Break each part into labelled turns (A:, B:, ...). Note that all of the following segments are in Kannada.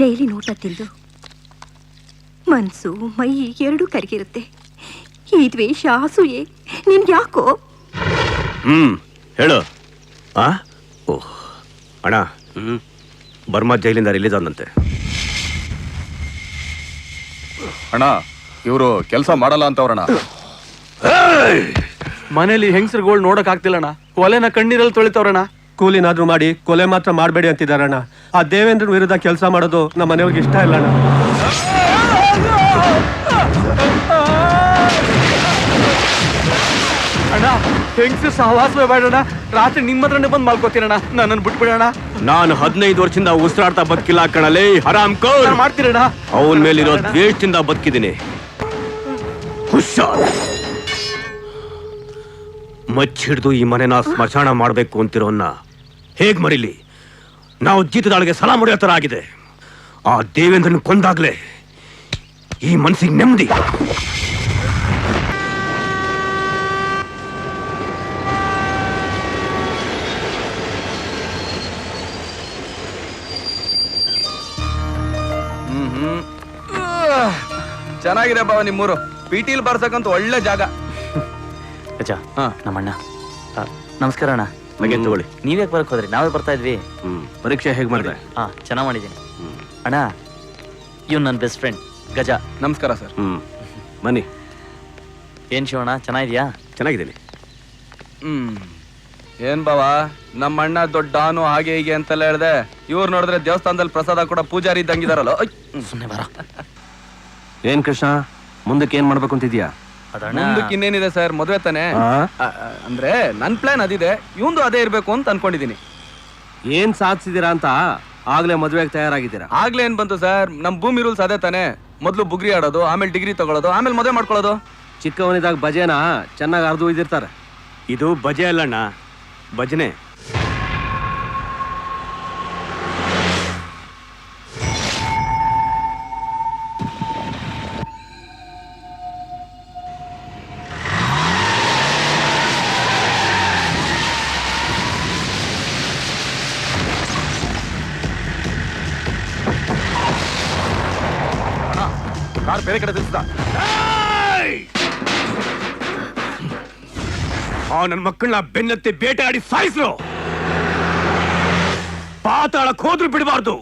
A: ಜೈಲಿನ ನೋಟ ತಿಂದು. ಮನ್ಸು ಮೈ ಎರಡೂ ಕರಗಿರುತ್ತೆ. ಈ ದ್ವೇಷ ಅಸೂಯೆ ನಿನ್ಗೆ ಯಾಕೋ?
B: ಹ್ಮ್ ಹೇಳು. ಆ? ಓಹ್ ಅಣ್ಣ ಬರ್ಮಾ ಜೈಲಿಂದ ರಿಲೀಸ್ ಆದಂತೆ.
C: ಅಣ್ಣ ಇವರು ಕೆಲಸ ಮಾಡಲ್ಲ ಅಂತವ್ರಣ
D: ಮನೇಲಿ ಹೆಂಗಸರುಗಳು ನೋಡಕ್ ಆಗ್ತಿಲ್ಲಣ್ಣ ಒಲೆನ ಕಣ್ಣೀರಲ್ಲಿ ತೊಳಿತವ್ರಣ್ಣ.
E: ಕೂಲಿನಾದ್ರೂ ಮಾಡಿ ಕೊಲೆ ಮಾತ್ರ ಮಾಡಬೇಡಿ ಅಂತಿದಾರಣ್ಣ ಆ ದೇವೇಂದ್ರನ ವಿರುದ್ಧ ಕೆಲಸ ಮಾಡೋದು ನಮ್ಮ ಮನೆಯವ್ರಿಗೆ ಇಷ್ಟ ಇಲ್ಲ ಅಣ್ಣ.
D: ಅಣ್ಣ ಸಹವಾಸವೇ ಬೇಡಣ್ಣ ರಾತ್ರಿ ನಿಮ್ಮ ಹತ್ರನೇ ಬಂದು ಮಲ್ಕೋತೀರಣ್ಣ ನನ್ನನ್ನು ಬಿಟ್ಬಿಡೋಣ
B: ನಾನು ಹದಿನೈದು ವರ್ಷದಿಂದ ಉಸಿರಾಡ್ತಾ ಬದುಕಿಲ್ಲ ಕಣಲೇ ಹರಾಮ್ ಕೌರ್.
D: ಮಾಡ್ತೀರಣ ಮಾಡ್ತೀರಣ್ಣ
B: ಅವನ ಮೇಲಿರೋ ದ್ವೇಷದಿಂದ ಬದುಕಿದ್ದೀನಿ. ಹುಷಾರ್. ಮಚ್ಚಿಡ್ದು ಈ ಮನೆನ ಸ್ಮಶಾನ ಮಾಡಬೇಕು ಅಂತಿರೋನ್ನ ಹೇಗ್ ಮರಿಲಿ? ನಾವು ಜೀತದಾಳಿಗೆ ಸಲ ಮುಡಿಯೋ ಥರ ಆಗಿದೆ ಆ ದೇವೇಂದ್ರನ ಕೊಂದಾಗ್ಲೇ ಈ ಮನ್ಸಿಗೆ ನೆಮ್ಮದಿ.
C: ಹ್ಮ್ ಹ್ಮ್. ಆಹ್, ಚೆನ್ನಾಗಿದೆ ಬಾವ ನಿಮ್ಮೂರು. ಪಿಟೀಲ್ ಬರ್ಸಕ್ಕಂತ ಒಳ್ಳೆ ಜಾಗ.
F: ಅಜ್ಜ
C: ಹ.
F: ನಮ್ಮಣ್ಣ. ಆ, ನಮಸ್ಕಾರ ಅಣ್ಣ.
B: ಹಾಗೆ ತಗೊಳ್ಳಿ.
F: ನೀವ್ಯಾಕೆ ಬರಕ್ ಹೋದ್ರಿ ನಾವೇ ಬರ್ತಾ ಇದ್ವಿ.
B: ಹ್ಮ್. ಪರೀಕ್ಷೆ ಹೇಗೆ ಮಾಡಿದೆ?
F: ಹಾ ಚೆನ್ನಾಗಿ ಮಾಡಿದ್ದೀನಿ. ಅಣ್ಣ ಇವ್ನು ನನ್ನ ಬೆಸ್ಟ್ ಫ್ರೆಂಡ್ ಗಜ.
C: ನಮಸ್ಕಾರ ಸರ್.
B: ಹ್ಮ್. ಬನ್ನಿ.
F: ಏನ್ ಶಿವಣ್ಣ ಚೆನ್ನಾಗಿದ್ಯಾ?
B: ಚೆನ್ನಾಗಿದ್ದೀನಿ.
C: ಹ್ಮ್. ಏನ್ ಬಾವ ನಮ್ಮ ಅಣ್ಣ ದೊಡ್ಡ ಡಾನು ಹಾಗೆ ಹೀಗೆ ಅಂತೆಲ್ಲ ಹೇಳ್ದೆ. ಇವ್ರು ನೋಡಿದ್ರೆ ದೇವಸ್ಥಾನದಲ್ಲಿ ಪ್ರಸಾದ ಕೂಡ ಪೂಜಾರಿ ಇದ್ದಂಗಿದಾರಲ್ಲ.
F: ಸುಮ್ಮನೆ ಬರ
G: ಏನ್ ಕೃಷ್ಣ ಮುಂದಕ್ಕೆ ಏನ್ ಮಾಡ್ಬೇಕು ಅಂತಿದ್ಯಾ
C: ಮುಂದಕ್ಕೆ ಇನ್ನೇನಿದೆ ಸರ್? ಮದುವೆ ತಾನೆ? ಅಂದ್ರೆ ನನ್ ಪ್ಲಾನ್ ಅದಿದೆ. ಇವಂದು ಅದೇ ಇರಬೇಕು ಅಂತ ಅನ್ಕೊಂಡಿದೀನಿ.
G: ಏನ್ ಸಾಧಿಸಿದೀರಾ ಅಂತ ಆಗ್ಲೇ ಮದ್ವೆಗೆ ತಯಾರಾಗಿದ್ದೀರಾ?
C: ಆಗ್ಲೇ ಏನ್ ಬಂತು ಸರ್? ನಮ್ ಭೂಮಿ ರೂಲ್ಸ್ ಅದೇ ತಾನೆ. ಮೊದ್ಲು ಬುಗ್ರಿ ಆಡೋದು ಆಮೇಲೆ ಡಿಗ್ರಿ ತಗೊಳ್ಳೋದು ಆಮೇಲೆ ಮದುವೆ ಮಾಡ್ಕೊಳ್ಳೋದು.
G: ಚಿಕ್ಕವನಿದಾಗ ಭಜೆನಾ ಚೆನ್ನಾಗಿ ಅರ್ದು ಒಯ್ದಿರ್ತಾರೆ.
B: ಇದು ಬಜೆ ಅಲ್ಲಣ್ಣ. ಭಜನೆ.
C: ಕಾರ್ ಬೇರೆ ಕಡೆ ತಿರ್ಸ್ದ
B: ಆ ನನ್ನ ಮಕ್ಕಳನ್ನ ಬೆನ್ನತ್ತಿ ಬೇಟೆಯಾಡಿ ಸಾಯಿಸ್ರು ಪಾತಾಳಕ್ ಹೋದ್ರು ಬಿಡಬಾರ್ದು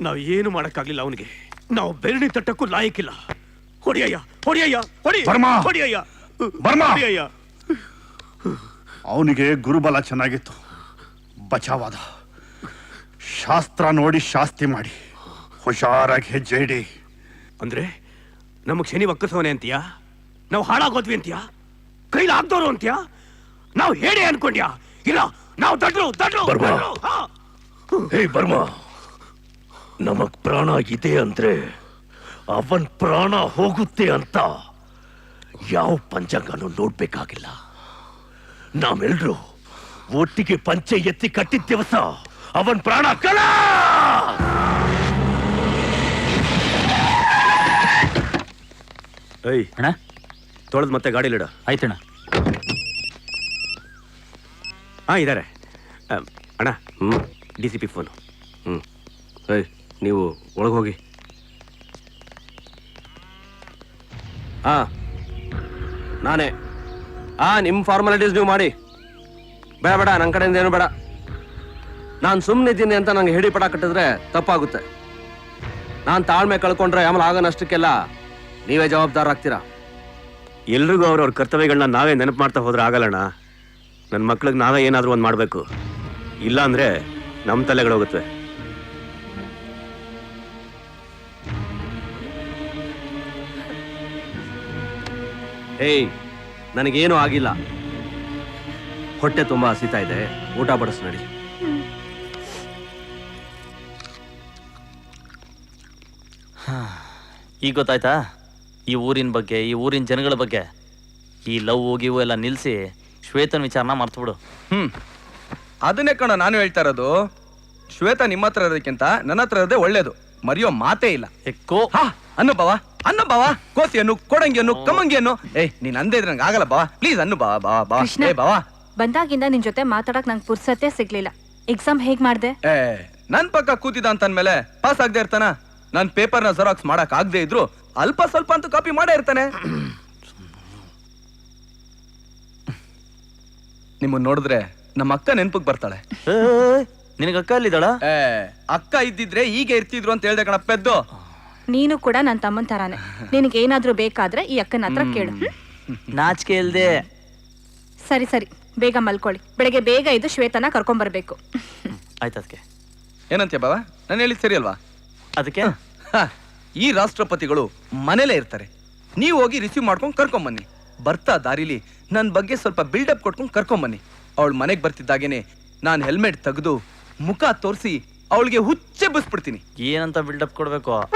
B: ನಾವು ಏನು ಮಾಡಕ್ಕಾಗ್ಲಿಲ್ಲ ಅವನಿಗೆ. ನಾವು ಬೆರಣಿ ತಟ್ಟಕ್ಕೂ ಲಾಯಕ್ಕಿಲ್ಲ. ಹೊಡಿಯಯ್ಯ ಹೊಡಿಯಯ್ಯ ಹೊಡಿ.
H: ಬರ್ಮಾ!
B: ಹೊಡಿಯಯ್ಯ.
H: ಬರ್ಮಾ!
B: ಹೊಡಿಯಯ್ಯ.
H: ಅವನಿಗೆ ಗುರುಬಲ ಚೆನ್ನಾಗಿತ್ತು. ಬಚಾವಾದ. ಶಾಸ್ತ್ರ ನೋಡಿ ಶಾಸ್ತಿ ಮಾಡಿ. ಹುಷಾರಾಗಿ ಹೆಜ್ಜೆ ಇಡಿ.
B: ಅಂದ್ರೆ ನಮಗ್ ಶನಿ ಒಕ್ಕಸವನೆ ಅಂತೀಯಾ? ನಾವು ಹಾಳಾಗೋದ್ವಿ ಅಂತೀಯಾ? ಕೈಲಿ ಆಗ್ದವ್ರು ಅಂತೀಯಾ? ನಾವು ಹೇಳಿ ಅನ್ಕೊಂಡ್ಯಾ? ಇಲ್ಲ ನಾವು ದಡ್ರು ದಡ್ರು
I: ಬರ್ಮಾ.
B: ದಡ್ರು, ಹಾ.
I: ಹೇ ಬರ್ಮ! ನಮಗ್ ಪ್ರಾಣ ಇದೆ ಅಂದ್ರೆ ಅವನ್ ಪ್ರಾಣ ಹೋಗುತ್ತೆ ಅಂತ ಯಾವ ಪಂಚಾಂಗನೂ ನೋಡ್ಬೇಕಾಗಿಲ್ಲ. ನಾವೆಲ್ರು ಒಟ್ಟಿಗೆ ಪಂಚೆ ಎತ್ತಿ ಕಟ್ಟಿದ ದಿವಸ ಅವನ್ ಪ್ರಾಣ ಕಳ
B: ಏಯ್
F: ಅಣ್ಣ?
B: ತೊಳೆದ್ ಮತ್ತೆ ಗಾಡಿ ಗಾಡಿಲಿಡ
F: ಆಯ್ತಣ್ಣ.
B: ಹಾ ಇದಾರೆ. ಅಣ್ಣ ಹ್ಮ್. D C P phone.
E: ಹ್ಮ್. ಏಯ್ ನೀವು ಒಳಗೆ ಹೋಗಿ. ಹಾ ನಾನೇ. ಆ ನಿಮ್ಮ ಫಾರ್ಮಾಲಿಟೀಸ್ ನೀವು ಮಾಡಿ. ಬೇಡ ಬೇಡ ನನ್ನ ಕಡೆಯಿಂದ ಏನು ಬೇಡ. ನಾನು ಸುಮ್ಮನೆ ಇದ್ದೀನಿ ಅಂತ ನಂಗೆ ಹಿಡಿ ಪಡ ಕಟ್ಟಿದ್ರೆ ತಪ್ಪಾಗುತ್ತೆ. ನಾನು ತಾಳ್ಮೆ ಕಳ್ಕೊಂಡ್ರೆ ಆಮೇಲೆ ಆಗೋ ನಷ್ಟಕ್ಕೆಲ್ಲ ನೀವೇ ಜವಾಬ್ದಾರ ಆಗ್ತೀರಾ?
B: ಎಲ್ರಿಗೂ ಅವ್ರವ್ರ ಕರ್ತವ್ಯಗಳನ್ನ ನಾವೇ ನೆನಪು ಮಾಡ್ತಾ ಹೋದ್ರೆ ಆಗಲ್ಲಣ್ಣ. ನನ್ನ ಮಕ್ಳಿಗೆ ನಾವೇ ಏನಾದರೂ ಒಂದು ಮಾಡಬೇಕು. ಇಲ್ಲಾಂದರೆ ನಮ್ಮ ತಲೆಗಳು ಹೋಗುತ್ತೆ
E: ಏಯ್ ನನಗೇನು ಆಗಿಲ್ಲ. ಹೊಟ್ಟೆ ತುಂಬಾ ಹಸಿತಾ ಇದೆ. ಊಟ ಬಡಿಸ್ ನಡಿ.
F: ಈಗ ಗೊತ್ತಾಯ್ತಾ? ಈ ಊರಿನ ಬಗ್ಗೆ ಈ ಊರಿನ ಜನಗಳ ಬಗ್ಗೆ. ಈ ಲವ್ ಗಿವು ಎಲ್ಲ ನಿಲ್ಸಿ ಶ್ವೇತನ್ ವಿಚಾರನ ಮರ್ತ್ಬಿಡು.
C: ಹ್ಮ್. ಅದನ್ನೇ ಕಣ ನಾನು ಹೇಳ್ತಾ ಇರೋದು. ಶ್ವೇತ ನಿಮ್ಮ ಹತ್ರ ಇರೋದಕ್ಕಿಂತ ನನ್ನ ಹತ್ರ ಇರೋದೇ ಒಳ್ಳೇದು. ಮರೆಯೋ ಮಾತೇ ಇಲ್ಲ.
F: ಎಕ್ಕೋ.
C: ಹಾ ಅನ್ನು ಬಾವ ಕೋಸಿಯನ್ನು ಕೊಡಂಗಿಯನ್ನು ಕಮ್ಮಂಗಿಯನ್ನು. ಏ ನೀನ್ ಅಂದೇ ಇದ್ರೆ ನಂಗೆ ಆಗಲ್ಲ ಬಾವ. ಪ್ಲೀಸ್ ಅನ್ನು ಬಾವ ಬಾವ ಬಾವ.
J: ಕೃಷ್ಣ.
C: ಏ ಬಾವ.
J: ಬಂದಾಗಿಂದ ನಿನ್ ಜೊತೆ ಮಾತಾಡಕ್ ನಂಗೆ ಪುರ್ಸತ್ತೆ ಸಿಗ್ಲಿಲ್ಲ. ಎಕ್ಸಾಮ್ ಹೇಗ್ ಮಾಡ್ದೆ?
C: ಏ ನನ್ ಪಕ್ಕ ಕೂತಿದ ಅಂತಂದ್ಮೇಲೆ ಪಾಸ್ ಆಗದೆ ಇರ್ತಾನ? ನಾನ್ ಪೇಪರ್ನ ಜೆರಾಕ್ಸ್ ಮಾಡಕ್ ಆಗದೆ ಇದ್ರು ಅಲ್ಪ ಸ್ವಲ್ಪ ಅಂತೂ ಕಾಪಿ ಮಾಡೇ ಇರ್ತಾನೆ. ನಿಮ್ಮನ್ನ ನೋಡಿದ್ರೆ ನಮ್ಮ ಅಕ್ಕ ನೆನ್ಪಕ್ ಬರ್ತಾಳೆ.
F: ನಿನಗೆ ಅಕ್ಕ ಅಲ್ಲಿದ್ದಾಳ
C: ಏ ಅಕ್ಕ ಇದ್ದಿದ್ರೆ ಹೀಗೆ ಇರ್ತಿದ್ರು ಅಂತ ಹೇಳ್ದೆ ಕಣ ಪೆದ್ದು
J: ನೀನು ಕೂಡ ನನ್ನ ತಮ್ಮನ ತರಾನೆ. ನಿನಗೆ ಏನಾದ್ರೂ ಬೇಕಾದ್ರೆ ಈ ಅಕ್ಕನ ಹತ್ರ ಕೇಳು. ಹ್ಮ್?
F: ನಾಚಿಕೆ ಇಲ್ದೆ.
J: ಸರಿ ಸರಿ. ಬೇಗ ಮಲ್ಕೊಳ್ಳಿ. ಬೆಳಗ್ಗೆ ಬೇಗ ಇದು ಶ್ವೇತನ ಕರ್ಕೊಂಬರ್ಬೇಕು.
F: ಆಯ್ತು ಅದಕ್ಕೆ.
C: ಏನಂತೀಯ ಬಾಬಾ ನಾನು ಹೇಳಿದ್ ಸರಿ ಅಲ್ವಾ?
F: ಅದಕ್ಕೆ?
C: ಹ, ಈ ರಾಷ್ಟ್ರಪತಿಗಳು ಮನೇಲೇ ಇರ್ತಾರೆ. ನೀವು ಹೋಗಿ ರಿಸೀವ್ ಮಾಡ್ಕೊಂಡು ಕರ್ಕೊಂಬನ್ನಿ. ಬರ್ತಾ ದಾರಿಲಿ ನನ್ನ ಬಗ್ಗೆ ಸ್ವಲ್ಪ ಬಿಲ್ಡಪ್ ಕೊಟ್ಕೊಂಡು ಕರ್ಕೊಂಬನ್ನಿ. ಅವಳು ಮನೆಗೆ ಬರ್ತಿದ್ದಾಗೇನೆ ನಾನು ಹೆಲ್ಮೆಟ್ ತೆಗೆದು ಮುಖ ತೋರಿಸಿ ಅವಳಿಗೆ ಹುಚ್ಚೆ ಬಸ್ಬಿಡ್ತೀನಿ.
F: ಏನಂತ ಬಿಲ್ಡಪ್ ಕೊಡ್ಬೇಕು?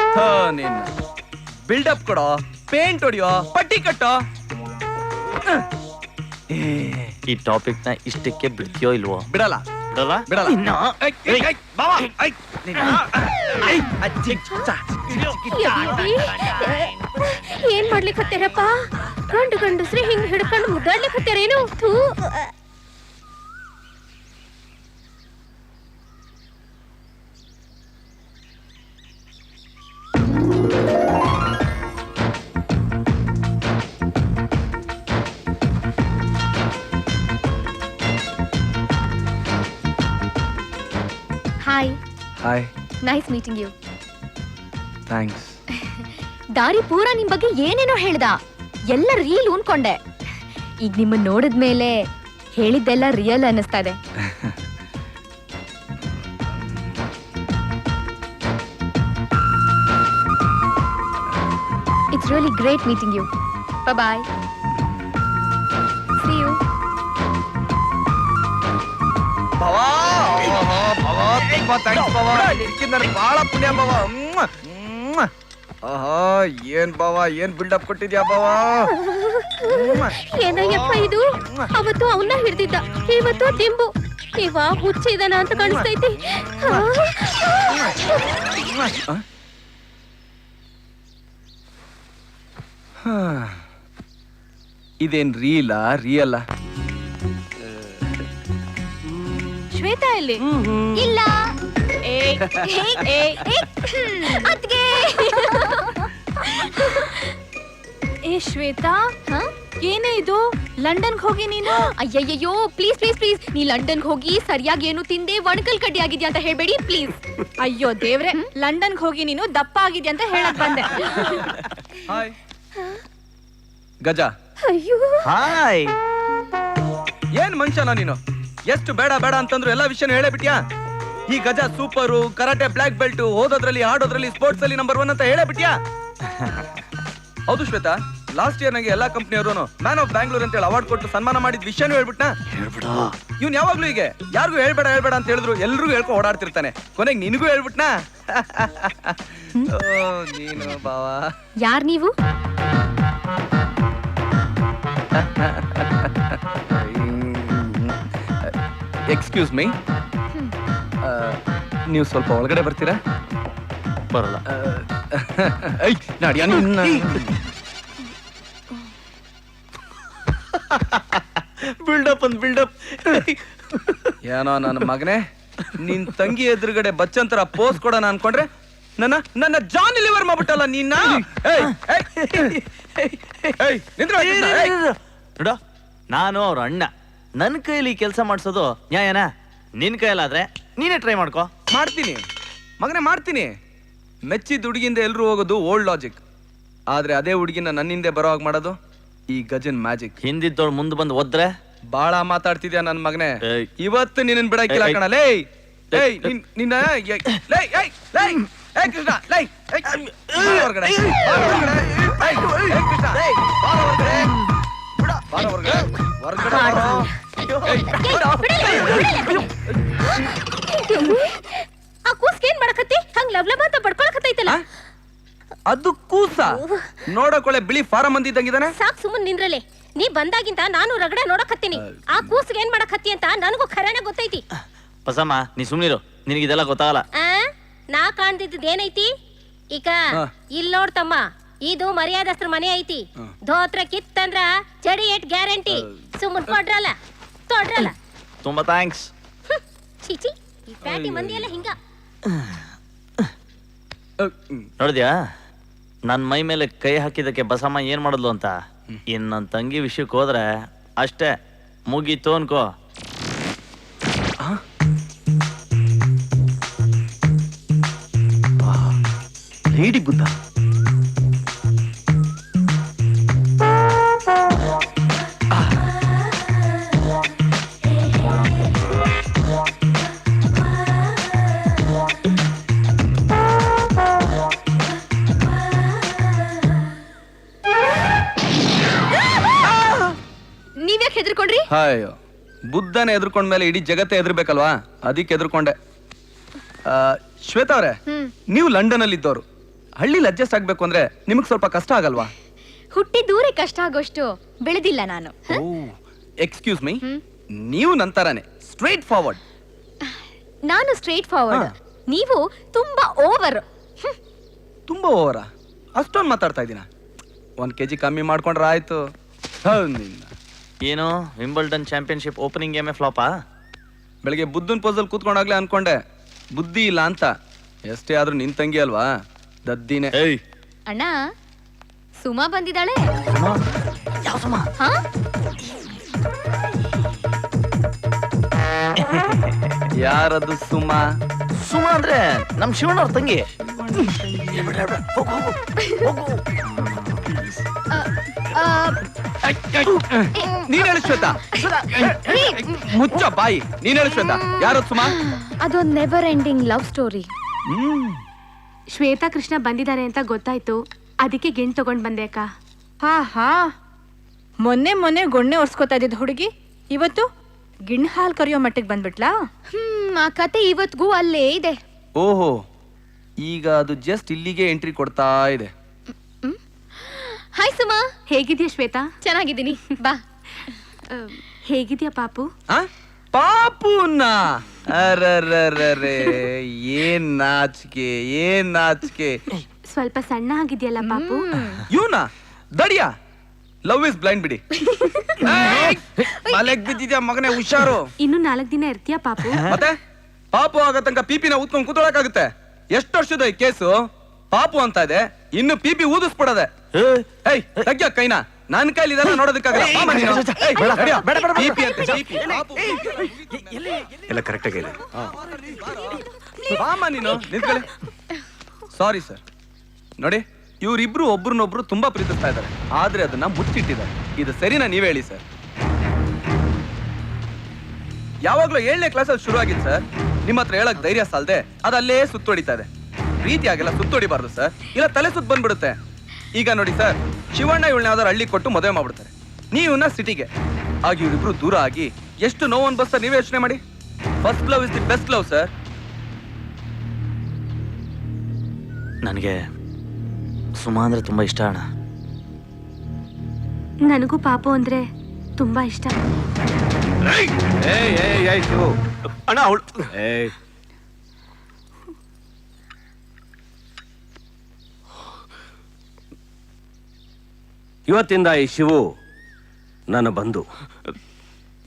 C: ಬಿಲ್ಡಪ್ ಕೊಡೋ ಪೇಂಟ್ ಹೊಡಿಯೋ ಪಟ್ಟಿ ಕಟ್ಟೋ.
F: ಈ ಟಾಪಿಕ್ನ ಇಷ್ಟಕ್ಕೆ ಬಿಡ್ತೀಯೋ ಇಲ್ವೋ?
C: ಬಿಡಲ್ಲ.
F: ಬಿಡಲ್ಲ?
C: ಬಿಡಲ್ಲ. ಐ, ಐ, ಐ, ಬಾವ, ಐ, ನಿನ್ನ- ಐ, ಅಜ್ಜಿ, ಚ,
K: ಏನ್ ಮಾಡ್ಲಿಕ್ಕೆ ಹತ್ತಾರಪ್ಪ ಗಂಡು ಗಂಡಸ್ರಿ ಹಿಂಗ್ ಹಿಡ್ಕೊಂಡು ಮುದ್ದಾಡ್ಲಿಕ್ಕೆ ಹತ್ತಾರೇನು ಥೂ. Hi nice meeting you
C: thanks
K: ದಾರಿ ಪೂರಾ ನಿಮ್ ಬಗ್ಗೆ ಏನೇನೋ ಹೇಳ್ದ. ಎಲ್ಲ ರೀಲ್ ಉನ್ಕೊಂಡೆ ಈಗ ನಿಮ್ಮನ್ನ ನೋಡಿದ್ಮೇಲೆ ಹೇಳಿದ್ದೆಲ್ಲ ರಿಯಲ್ ಅನ್ನಿಸ್ತಾ ಇದೆ. It's really great meeting you bye
C: ಭವಾ. ಇದಕ್ಕಿಂತ ನನಗೆ ಬಹಳ ಪುಣ್ಯ. ಆಹಾ ಏನ್ ಬಾವ ಏನ್ ಬಿಲ್ಡಪ್ ಕೊಟ್ಟಿದ್ಯಾ ಬಾವ?
K: ಏನಯ್ಯಪ್ಪ ಇದು? ಅವತ್ತು ಅವನ್ನ ಹಿಡ್ದಿದ್ದ ಇವತ್ತು ತಿಂಬು ಇವ ಹುಚ್ಚಿದನ ಅಂತ ಕಾಣಿಸ್ತೈತಿ.
C: ಇದೇನ್ ರೀಲಾ ರಿಯಲ್ಲ
J: ಶ್ವೇತಾ ಇಲ್ಲಿ?
K: ಇಲ್ಲ.
J: ಏ ಶ್ವೇತಾ?
A: ಏನೇ ಇದು? ಲಂಡನ್ಗೆ ಹೋಗಿ ನೀನು?
K: ಅಯ್ಯಯ್ಯೋ ಪ್ಲೀಸ್ ಪ್ಲೀಸ್ ಪ್ಲೀಸ್ ನೀ ಲಂಡನ್ಗೆ ಹೋಗಿ ಸರಿಯಾಗಿ ಏನು ತಿಂದೆ ಒಣಕಲ್ ಕಡ್ಡಿ ಆಗಿದ್ಯಾ ಅಂತ ಹೇಳ್ಬೇಡಿ ಪ್ಲೀಸ್
A: ಅಯ್ಯೋ ದೇವ್ರೆ ಲಂಡನ್ಗೆ ಹೋಗಿ ನೀನು ದಪ್ಪ ಆಗಿದ್ಯಾ ಅಂತ ಹೇಳಕ್ ಬಂದೆ.
C: ಹಾಯ್. ಗಜ.
K: ಅಯ್ಯೋ.
F: ಹಾಯ್.
C: ಏನ್ ಮನುಷ್ಯನ ನೀನು? ಎಷ್ಟು ಬೇಡ ಬೇಡ ಅಂತಂದ್ರು ಎಲ್ಲಾ ವಿಷಯನ ಹೇಳೇ ಬಿಟ್ಯಾ? ಈ ಗಜ ಸೂಪರು ಕರಾಟೆ ಬ್ಲಾಕ್ ಬೆಲ್ಟ್ ಓದೋದ್ರಲ್ಲಿ ಆಡೋದ್ರಲ್ಲಿ ಸ್ಪೋರ್ಟ್ಸ್ ಅಲ್ಲಿ ನಂಬರ್ ಒನ್ ಅಂತ ಹೇಳೇ ಬಿಟ್ಯಾ ಹೌದು ಶ್ವೇತಾ ಲಾಸ್ಟ್ ಇಯರ್ ನಂಗೆ ಎಲ್ಲಾ ಕಂಪ್ನಿಯವರು ಮ್ಯಾನ್ ಆಫ್ ಬ್ಯಾಂಗ್ಳೂರ್ ಅಂತ ಹೇಳಿ ಅವಾರ್ಡ್ ಕೊಟ್ಟು ಸನ್ಮಾನ ಮಾಡಿದ ವಿಷಯನೂ ಹೇಳ್ಬಿಟ್ನಾ? ಇವ್ನ್ ಯಾವಾಗ್ಲೂ ಹೀಗೆ ಯಾರಿಗೂ ಹೇಳ್ಬೇಡ ಹೇಳ್ಬೇಡ ಅಂತ ಹೇಳಿದ್ರು ಎಲ್ರಿಗೂ ಹೇಳ್ಕೊ ಓಡಾಡ್ತಿರ್ತಾನೆ. ಕೊನೆಗೆ ನಿನಗೂ ಹೇಳ್ಬಿಟ್ನಾ? ಓ, ನೀನು ಬಾವಾ
K: ಯಾರ್ ನೀವು?
C: ಎಕ್ಸ್ಕ್ಯೂಸ್ ಮೈ ನೀವು ಸ್ವಲ್ಪ ಒಳಗಡೆ ಬರ್ತೀರಾ?
F: ಬರಲ್ಲ.
C: ಐ
F: ಬಿಲ್ಡಪ್ ಅಂದ್ ಬಿಲ್ಡಪ್
C: ಏನೋ ನನ್ನ ಮಗನೇ ನಿನ್ ತಂಗಿ ಎದುರುಗಡೆ ಬಚ್ಚಂತರ ಪೋಸ್ ಕೊಡೋಣ ಅನ್ಕೊಂಡ್ರೆ ನನ್ನ ನನ್ನ ಜಾನ್ ಲಿವರ್ ಮಾಡ್ಬಿಟ್ಟಲ್ಲ ನಿನ್ನ.
F: ನೋಡ ನಾನು ಅವ್ರ ಅಣ್ಣ. ನನ್ನ ಕೈಲಿ ಕೆಲಸ ಮಾಡಿಸೋದು ನ್ಯಾಯನಾ? ನಿನ್ ಕೈಲಾದ್ರೆ ನೀನೇ ಟ್ರೈ ಮಾಡ್ಕೋ
C: ಮಾಡ್ತೀನಿ ಮಗನೇ ಮಾಡ್ತೀನಿ ಮೆಚ್ಚಿದ ಹುಡುಗಿಂದ ಎಲ್ಲರೂ ಹೋಗೋದು ಓಲ್ಡ್ ಲಾಜಿಕ್ ಆದ್ರೆ ಅದೇ ಹುಡುಗಿನ ನನ್ನಿಂದೆ ಬರೋ ಹಾಗೆ ಮಾಡೋದು ಈ ಗಜನ್ ಮ್ಯಾಜಿಕ್
F: ಹಿಂದಿದ್ದೋಳು ಮುಂದೆ ಬಂದು ಒದ್ರೆ
C: ಬಾಳ ಮಾತಾಡ್ತಿದ್ಯಾ ನನ್ನ ಮಗನೇ
F: ಏಯ್.
C: ಇವತ್ತು ನಿನ್ನ ಬಿಡಕ್ಕಿಲ್ಲ
F: ಏಯ್.
C: ಕಣ ಲೇ ಏಯ್ ನಿನ್- ನಿನ್ನ ಏಯ್, ಲೇ ಏಯ್ ಲೇ ಏಯ್ ಕೃಷ್ಣ ಲೇ ಏಯ್, ಬಾ ಹೊರ್ಗಡೆ. ಬಾ ಹೊರ್ಗಡೆ. ಏಯ್, ಏಯ್ ಕೃಷ್ಣ ಬಾ ಹೊರ್ಗಡೆ. ಬಾ ಹೊರ್ಗಡೆ. ಹೊರ್ಗಡೆ ಬಾರೋ.
K: ಆ ಕೂಸ್ಗೆ ಏನ್ ಮಾಡಕತ್ತಿ? ಹಂಗ್ ಲವ್ ಲವ್ ಅಂತ ಬಡ್ಕೊಳಕತ್ತೈತಲ್ಲ?
C: ಅದು ಕೂಸ. ನೋಡಕೊಳೆ ಬಿಳಿ ಫಾರಂ ಬಂದಿದ್ದಂಗಿದಾನೆ
K: ಸಾಕ್ ಸುಮ್ಮನೆ ನಿಂದ್ರಲೆ. ನೀ ಬಂದಾಗಿಂತ ನಾನು ರಗಡ ನೋಡಕತ್ತೀನಿ. ಆ ಕೂಸ್ಗೆ ಏನ್ ಮಾಡಕತ್ತಿ ಅಂತ ನನಗೂ ಖರೇನ ಗೊತ್ತೈತಿ.
F: ಪಸಮ್ಮ ನೀ ಸುಮ್ನಿರು. ನಿನಗಿದೆಲ್ಲ ಗೊತ್ತಾಗಲ್ಲ.
K: ಆ? ನಾ ಕಾಣ್ದಿದ್ದು ಏನೈತಿ? ಈಗ
C: ಇಲ್ಲಿ
K: ಇಲ್ ನೋಡ್ತಮ್ಮ ಇದು ಮರ್ಯಾದಸ್ತ್ರ ಮನೆ ಐತಿ. ಧೋತ್ರ ಕಿತ್ತಂದ್ರ ಚಡಿ ಎಟ್ ಗ್ಯಾರಂಟಿ. ಸುಮ್ಮನ್ ಕೊಡ್ರಲ್ಲ. ತೊಡ್ರಲ್ಲ.
F: ತುಂಬಾ ಥ್ಯಾಂಕ್ಸ್.
K: ಚೀಚಿ ಈ ಪ್ಯಾಟಿ ಮಂದಿ ಎಲ್ಲ ಹಿಂಗ.
F: ನೋಡಿದ್ಯಾ? ನನ್ನ ಮೈ ಮೇಲೆ ಕೈ ಹಾಕಿದ್ದಕ್ಕೆ ಬಸಮ್ಮ ಏನ್ ಮಾಡಿದ್ಲು ಅಂತ? ಇನ್ ನನ್ನ ತಂಗಿ ವಿಷಯಕ್ಕೆ ಹೋದ್ರೆ ಅಷ್ಟೇ. ಮುಗೀತು ಅನ್ಕೋ
C: ಲೇಡಿ ಬುದ್ಧ. ಅಯ್ಯೋ ಬುದ್ಧನ ಎದ್ರುಕೊಂಡ ಮೇಲೆ ಇಡೀ ಜಗತ್ತೇ ಎದುರ್ಬೇಕಲ್ವಾ? ಅದಕ್ಕೆ ಎದುರ್ಕೊಂಡೆ. ಆ, ಶ್ವೇತಾ ಅವರೇ ನೀವು ಲಂಡನ್ ಅಲ್ಲಿ ಇದ್ದವರು ಹಳ್ಳಿಲಿ ಅಡ್ಜಸ್ಟ್ ಆಗ್ಬೇಕು ಅಂದ್ರೆ ನಿಮಗೆ ಸ್ವಲ್ಪ ಕಷ್ಟ ಆಗಲ್ವಾ?
K: ಹುಟ್ಟಿ ದೂರೇ ಕಷ್ಟ ಆಗೋಷ್ಟು ಬೆಳೆದಿಲ್ಲ ನಾನು.
C: Excuse me. ನೀವು ನಂತರನೇ ಸ್ಟ್ರೈಟ್ ಫಾರ್ವರ್ಡ್.
K: ನಾನು ಸ್ಟ್ರೇಟ್ ಫಾರ್ವರ್ಡ್. ನೀವು ತುಂಬಾ ಓವರ್.
C: ತುಂಬಾ ಓವರ? ಅಷ್ಟೊಂದು ಮಾತಾಡ್ತಾ ಇದ್ದೀನ? ಒಂದ್ ಕೆಜಿ ಕಮ್ಮಿ ಮಾಡ್ಕೊಂಡ್ರೆ ಆಯ್ತು. ಹೌದು ನಿನ್ನ.
F: ಏನು? ವಿಂಬಲ್ಡನ್ ಚಾಂಪಿಯನ್ಶಿಪ್ ಓಪನಿಂಗ್ ಗೇಮೇ ಫ್ಲಾಪಾ
C: ಬೆಳಗ್ಗೆ ಬುದ್ಧನ ಪೋಸಲ್ ಕೂತ್ಕೊಂಡಾಗ್ಲೇ ಅನ್ಕೊಂಡೆ ಬುದ್ಧಿ ಇಲ್ಲ ಅಂತ. ಎಷ್ಟೇ ಆದ್ರೂ ನಿನ್ ತಂಗಿ ಅಲ್ವಾ? ದದ್ದಿನೇ.
F: ಏಯ್.
K: ಅಣ್ಣ ಸುಮಾ ಬಂದಿದ್ದಾಳೆ? ಹಾ?
C: ಯಾರದು ಸುಮಾ?
F: ಸುಮ ಅಂದ್ರೆ ನಮ್ ಶಿವಣ್ಣವ್ರ ತಂಗಿ.
K: ಆ,
C: ನೀನ್ ಹೇಳು ಶ್ವೇತಾ. ಮುಚ್ಚ ಬಾಯಿ. ನೀನ್ ಹೇಳು ಶ್ವೇತಾ. ಯಾರು ಸುಮಾ?
K: ಅದೊಂದು never ending love story
A: Shweta Krishna ಬಂದಿದ್ದಾನೆ ಅಂತ ಗೊತ್ತಾಯ್ತು. ಅದಕ್ಕೆ ಗಿಣ್ ತಗೊಂಡ್ ಬಂದೆ ಅಕ್ಕ. ಹಾ ಹಾ. ಮೊನ್ನೆ ಮೊನ್ನೆ ಗೊಣ್ಣೆ ಒರ್ಸ್ಕೊತಾ ಇದ್ದಿದ್ದು ಹುಡುಗಿ ಇವತ್ತು ಗಿಣ್ ಹಾಲ್ ಕರಿಯೋ ಮಟ್ಟಿಗೆ ಬಂದ್ಬಿಟ್ಲಾ?
K: ಹ್ಮ್ ಆ ಕತೆ ಇವತ್ಗೂ ಅಲ್ಲೇ ಇದೆ.
C: ಓಹೋ ಈಗ ಅದು ಜಸ್ಟ್ ಇಲ್ಲಿಗೆ ಎಂಟ್ರಿ ಕೊಡ್ತಾ ಇದೆ.
A: ಹೇಗಿದ್ಯಾ ಶ್ವೇತಾ?
K: ಚೆನ್ನಾಗಿದ್ದೀನಿ. ಬಾ.
A: ಹೇಗಿದ್ಯಾ ಪಾಪು?
C: ಆ? ಪಾಪುನ? ಅರರರರೆ ಏನ್ ನಾಚಿಕೆ ಏನ್ ನಾಚಿಕೆ.
A: ಸ್ವಲ್ಪ ಸಣ್ಣ ಆಗಿದ್ಯಲ್ಲ ಪಾಪು?
C: ಇವನ? ದಡಿಯ? ಲವ್ ಇಸ್ ಬ್ಲೈಂಡ್ ಬಿಡಿ. ಏಯ್! ಮಲೆಗ್ ಬಿದ್ದಿದ್ಯಾ ಮಗನೇ ಹುಷಾರು.
A: ಇನ್ನು ನಾಲ್ಕು ದಿನ ಇರ್ತೀಯಾ ಪಾಪು?
C: ಮತ್ತೆ? ಪಾಪು ಆಗ ತನಕ ಪಿಪಿನ ಊದ್ಕೊಂಡು ಕೂತ್ಕೊಳಕಾಗುತ್ತೆ ಎಷ್ಟು ವರ್ಷದ ಈ ಕೇಸು? ಪಾಪು ಅಂತ ಇದೆ ಇನ್ನು ಪಿಪಿ ಊದಿಸ್ಬಿಡದೆ. ಏಯ್ ತೆಗ್ಯ ಕೈನ ನನ್ನ ಕೈಲಿ ಇದೆಲ್ಲ ನೋಡೋದಕ್ಕಾಗಲ್ಲ ಬಾ ಮನೆ. ಏಯ್, ಬೇಡ BP ಅಂತೆ, BP. ಪಾಪು.
B: ಎಲ್ಲ ಕರೆಕ್ಟ್ ಆಗಿದೆ
C: ನೀನು ನಿಂತ್ಕೊಳ್ಳಿ ಸಾರಿ ಸರ್ ನೋಡಿ ಇವರಿಬ್ರು ಒಬ್ರನ್ನೊಬ್ರು ತುಂಬಾ ಪ್ರೀತಿಸ್ತಾ ಇದ್ದಾರೆ ಆದ್ರೆ ಅದನ್ನ ಮುಚ್ಚಿಟ್ಟಿದ್ದಾರೆ ಇದು ಸರಿನಾ ನೀವ್ ಹೇಳಿ ಸರ್ ಯಾವಾಗ್ಲೂ ಏಳನೇ ಕ್ಲಾಸಲ್ಲಿ ಶುರು ಆಗಿತ್ತು ಸರ್ ನಿಮ್ಮ ಹತ್ರ ಹೇಳಕ್ ಧೈರ್ಯ ಸಾಲದೆ ಅದಲ್ಲೇ ಸುತ್ತೊಡಿತಾ ಇದೆ ಪ್ರೀತಿಯಾಗೆಲ್ಲ ಸುತ್ತೊಡಿಬಾರ್ದು ಸರ್ ಇಲ್ಲ ತಲೆ ಸುತ್ತ ಬಂದ್ಬಿಡುತ್ತೆ ಈಗ ನೋಡಿ ಸರ್ ಶಿವಣ್ಣ ಇವಳನ್ನ ಯಾವ್ದಾರು ಹಳ್ಳಿ ಕೊಟ್ಟು ಮದುವೆ ಮಾಡ್ಬಿಡ್ತಾರೆ. ನೀವನ್ನ ಸಿಟಿಗೆ. ಆಗ ಇವರಿಬ್ರು ದೂರ ಆಗಿ ಎಷ್ಟು ನೋವನ್ನು ಬಸ್ ಸರ್ ನೀವೇ ಯೋಚನೆ ಮಾಡಿ. First love is the best love sir
F: ನನಗೆ ಸುಮಾ ಅಂದ್ರೆ ತುಂಬಾ ಇಷ್ಟ ಅಣ್ಣ.
A: ನನಗೂ ಪಾಪು ಅಂದ್ರೆ ತುಂಬಾ ಇಷ್ಟ.
E: ಏಯ್ ಏಯ್ ಏಯ್ ಶಿವು.
B: ಅಣ್ಣ ಅವಳು
E: ಏಯ್. ಇವತ್ತಿಂದ ಈ ಶಿವು ನನ್ನ ಬಂಧು.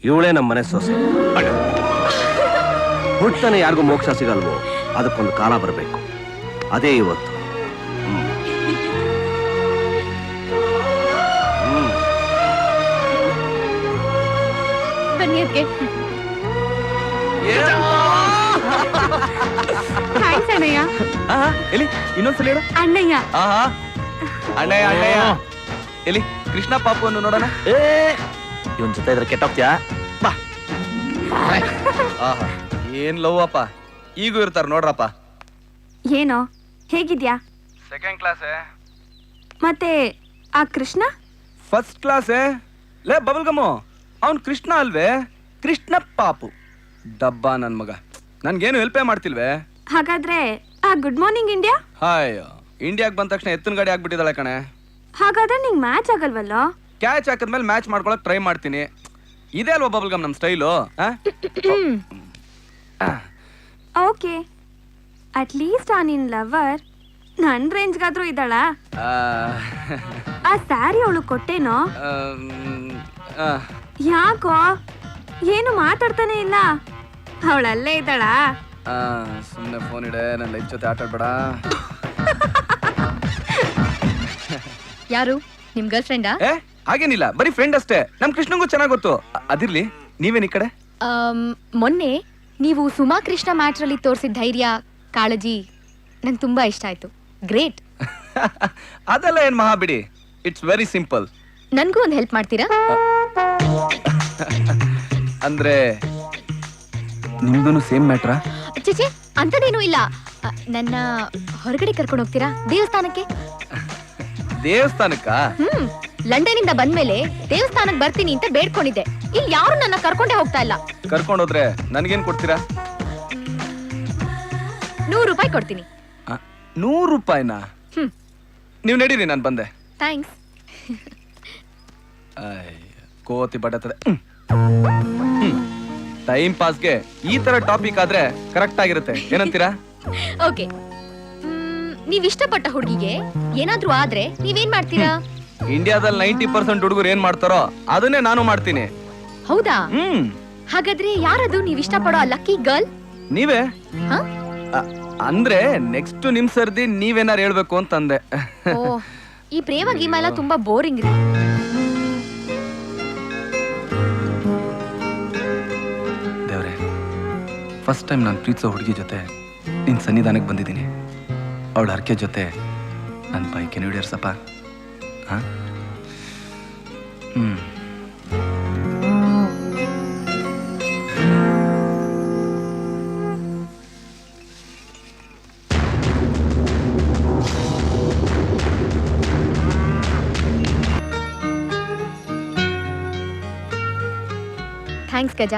E: ಇವಳೇ ನಮ್ಮ ಮನೆ ಸೊಸೆ. ಹುಟ್ಟನೆ ಯಾರಿಗೂ ಮೋಕ್ಷ ಸಿಗಲ್ವೋ ಅದಕ್ಕೊಂದು ಕಾಲ ಬರಬೇಕು. ಅದೇ ಇವತ್ತು. ಹ್ಮ್. ಹ್ಮ್.
K: ಬನ್ನಿ ಅದ್ಕೆ.
A: ಥ್ಯಾಂಕ್ಸ್ ಅಣ್ಣಯ್ಯ.
C: ಎಲ್ಲಿ? ಇನ್ನೊಂದ್ಸಲ ಹೇಳು.
A: ಅಣ್ಣಯ್ಯ.
C: ಆಹಾ. ಅಣ್ಣಯ್ಯ ಅಣ್ಣಯ್ಯ. ಎಲ್ಲಿ ಕೃಷ್ಣ ಪಾಪುವನ್ನು ನೋಡೋಣ.
F: ಏ ಇವನ್ ಜೊತೆ ಇದ್ರೆ ಕೆಟ್ಟೋಗ್ತೀಯಾ? ಬಾ.
C: ಆಹಾ ಏನ್ ಲವ್ ಅಪ್ಪ? ಈಗೂ ಇರ್ತಾರ ನೋಡ್ರಪ್ಪ.
A: ಏನೋ ಹೇಗಿದ್ಯಾ?
C: ಸೆಕೆಂಡ್ ಕ್ಲಾಸ್
A: ಮತ್ತೆ ಆ ಕೃಷ್ಣ?
C: ಫಸ್ಟ್ ಕ್ಲಾಸ್ ಲೇ ಬಬಲ್ ಗಮ್ಮು ಅವ್ನ್ ಕೃಷ್ಣ ಅಲ್ವೇ? ಕೃಷ್ಣ ಪಾಪು. ಡಬ್ಬಾ ನನ್ ಮಗ. ನನ್ಗೇನು ಹೆಲ್ಪೇ ಮಾಡ್ತಿಲ್ವೇ?
A: ಹಾಗಾದ್ರೆ ಆ ಗುಡ್ ಮಾರ್ನಿಂಗ್ ಇಂಡಿಯಾ
C: ಹಾಯ್ ಇಂಡಿಯಾಗ್ ಬಂದ ತಕ್ಷಣ ಎತ್ತಿನ ಗಾಡಿ ಆಗ್ಬಿಟ್ಟಿದ್ದಾಳೆ ಕಣೆ.
A: ಹಾಗಾದ್ರೆ ನಿಂಗ್ ಮ್ಯಾಚ್ ಆಗಲ್ವಲ್ಲ?
C: ಕ್ಯಾಚ್ ಹಾಕಿದ್ಮೇಲೆ ಮ್ಯಾಚ್ ಮಾಡ್ಕೊಳಕ್ ಟ್ರೈ ಮಾಡ್ತೀನಿ. ಇದೇ ಅಲ್ವಾ ಬಬಲ್ ಗಮ್ ನಮ್ ಸ್ಟೈಲು
A: ಓಕೆ ಅಟ್ ಲೀಸ್ಟ್ ಆ ನಿನ್ ಲವರ್ ನನ್ ರೇಂಜ್ಗಾದ್ರೂ ಇದ್ದಾಳ? ಆ. ಸ್ಯಾರಿ ಅವಳು ಕೊಟ್ಟೇನೋ? ಯಾಕೋ? ಏನು ಮಾತಾಡ್ತಾನೆ ಇಲ್ಲ? ಅವಳಲ್ಲೇ ಇದ್ದಾಳ?
C: ಸುಮ್ಮನೆ ಫೋನ್ ಇಡೆ ನನ್ನ ಲೈಫ್ ಜೊತೆ ಆಟ ಆಡ್ಬೇಡ
K: ಯಾರು? ನಿಮ್ ಗರ್ಲ್ ಫ್ರೆಂಡಾ
C: ಏ ಹಾಗೇನಿಲ್ಲ. ಬರೀ ಫ್ರೆಂಡ್ ಅಷ್ಟೇ. ನಮ್ ಕೃಷ್ಣಂಗೂ ಚೆನ್ನಾಗ್ ಗೊತ್ತು. ಅ- ಅದಿರ್ಲಿ ನೀವೇನ್ ಈ ಕಡೆ?
K: ಮೊನ್ನೆ ನೀವು ಸುಮಾ ಕೃಷ್ಣ ಮ್ಯಾಟ್ರಲ್ಲಿ ತೋರಿಸಿದ ಧೈರ್ಯ ಕಾಳಜಿ ನಂಗೆ ತುಂಬಾ ಇಷ್ಟ ಆಯ್ತು. ಗ್ರೇಟ್
C: ಅದೆಲ್ಲ ಏನ್ ಮಹಾ ಬಿಡಿ. ಇಟ್ಸ್ ವೆರಿ ಸಿಂಪಲ್
K: ನನ್ಗೂ ಒಂದ್ ಹೆಲ್ಪ್ ಮಾಡ್ತೀರಾ?
C: ಅಂದ್ರೆ ನಿಮ್ದು ಸೇಮ್ ಮ್ಯಾಟ್ರಾ
K: ಚಿಚಿ ಅಂಥದ್ದೇನೂ ಇಲ್ಲ. ಅ, ನನ್ನ ಹೊರಗಡೆ ಕರ್ಕೊಂಡು ಹೋಗ್ತೀರಾ? ದೇವಸ್ಥಾನಕ್ಕೆ?
C: ದೇವಸ್ಥಾನಕ್ಕ?
K: ಹ್ಮ್ ಲಂಡನ್ನಿಂದ ಬಂದ್ಮೇಲೆ ದೇವಸ್ಥಾನಕ್ಕೆ ಬರ್ತೀನಿ ಅಂತ ಬೇಡ್ಕೊಂಡಿದ್ದೆ. ಇಲ್ಲಿ ಯಾರು ನನ್ನ ಕರ್ಕೊಂಡೇ ಹೋಗ್ತಾ ಇಲ್ಲ.
C: ಕರ್ಕೊಂಡೋದ್ರೆ ನನ್ಗೇನ್ ಕೊಡ್ತೀರಾ?
K: ನೂರು ರೂಪಾಯಿ ಕೊಡ್ತೀನಿ.
C: ಆ, ನೂರು ರೂಪಾಯಿನಾ?
K: ಹ್ಮ್.
C: ನೀವ್ ನಡೀರಿ ನಾನು ಬಂದೆ.
K: ಥ್ಯಾಂಕ್ಸ್.
C: ಅಯ್ಯ, ಕೋತಿ ಬಡತದೆ ಟೈಮ್ ಪಾಸ್ಗೆ ಈ ತರ ಟಾಪಿಕ್ ಆದ್ರೆ ಕರೆಕ್ಟ್ ಆಗಿರುತ್ತೆ. ಏನಂತೀರಾ?
K: ಓಕೆ ನೀವ್ ಇಷ್ಟಪಟ್ಟ ಹುಡುಗಿಗೆ ಏನಾದ್ರೂ ಆದ್ರೆ ನೀವೇನ್ ಮಾಡ್ತೀರಾ?
C: ಇಂಡಿಯಾದಲ್ಲಿ ನೈಂಟಿ ಪರ್ಸೆಂಟ್ ಹುಡುಗರು ಏನ್ ಮಾಡ್ತಾರೋ ಅದನ್ನೇ ನಾನು ಮಾಡ್ತೀನಿ.
K: ಹೌದಾ?
C: ಹ್ಮ್.
K: ಹಾಗಾದ್ರೆ ಯಾರದು ನೀವ್ ಇಷ್ಟಪಡೋ ಲಕ್ಕಿ ಗರ್ಲ್?
C: ನೀವೇ?
K: ಹಾ?
C: ಅ- ಅಂದ್ರೆ ನೆಕ್ಸ್ಟ್ ನಿಮ್ ಸರ್ದಿ ನೀವೇನಾರು ಹೇಳ್ಬೇಕು ಅಂತಂದೆ.
K: ಓ ಈ ಪ್ರೇಮ ಗೀಮ ಎಲ್ಲ ತುಂಬಾ ಬೋರಿಂಗ್ ರೀ
C: ದೇವ್ರೆ ಫಸ್ಟ್ ಟೈಮ್ ನಾನು ಪ್ರೀತಿಸೋ ಹುಡುಗಿ ಜೊತೆ ನಿನ್ ಸನ್ನಿಧಾನಕ್ಕೆ ಬಂದಿದ್ದೀನಿ. ಅವಳ ಹರಕೆ ಜೊತೆ ನನ್ನ ಬೈಕಿನ ಹಿಡಿಯರ್ಸಪ್ಪ ಹಾ? ಹ್ಮ್.
K: ಥ್ಯಾಂಕ್ಸ್ ಗಜ.